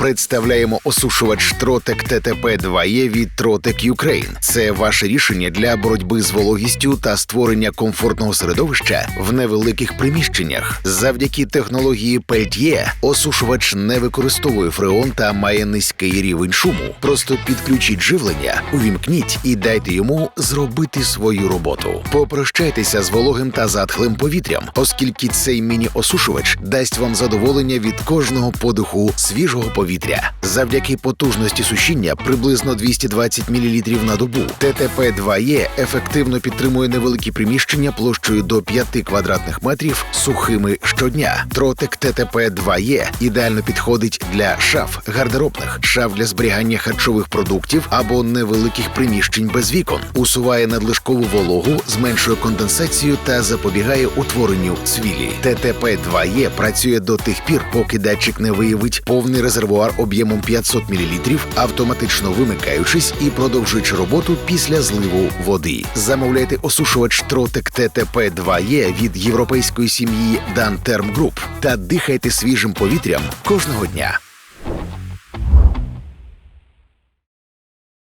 Представляємо осушувач Тротек ТТП 2 е від Тротек Ukraine. Це ваше рішення для боротьби з вологістю та створення комфортного середовища в невеликих приміщеннях. Завдяки технології Peltier осушувач не використовує фреон та має низький рівень шуму. Просто підключіть живлення, увімкніть і дайте йому зробити свою роботу. Попрощайтеся з вологим та затхлим повітрям, оскільки цей міні-осушувач дасть вам задоволення від кожного подиху свіжого повітря. Завдяки потужності сушіння приблизно 220 мл на добу. ТТП 2 е ефективно підтримує невеликі приміщення площею до 5 квадратних метрів сухими щодня. Тротек ТТП 2 е ідеально підходить для шаф, гардеробних, шаф для зберігання харчових продуктів або невеликих приміщень без вікон, усуває надлишкову вологу, зменшує конденсацію та запобігає утворенню цвілі. ТТП 2 е працює до тих пір, поки датчик не виявить повний резервуар об'ємом 500 мл, автоматично вимикаючись і продовжуючи роботу після зливу води. Замовляйте осушувач Тротек ТТП 2 е від європейської сім'ї Дантерм Груп та дихайте свіжим повітрям кожного дня.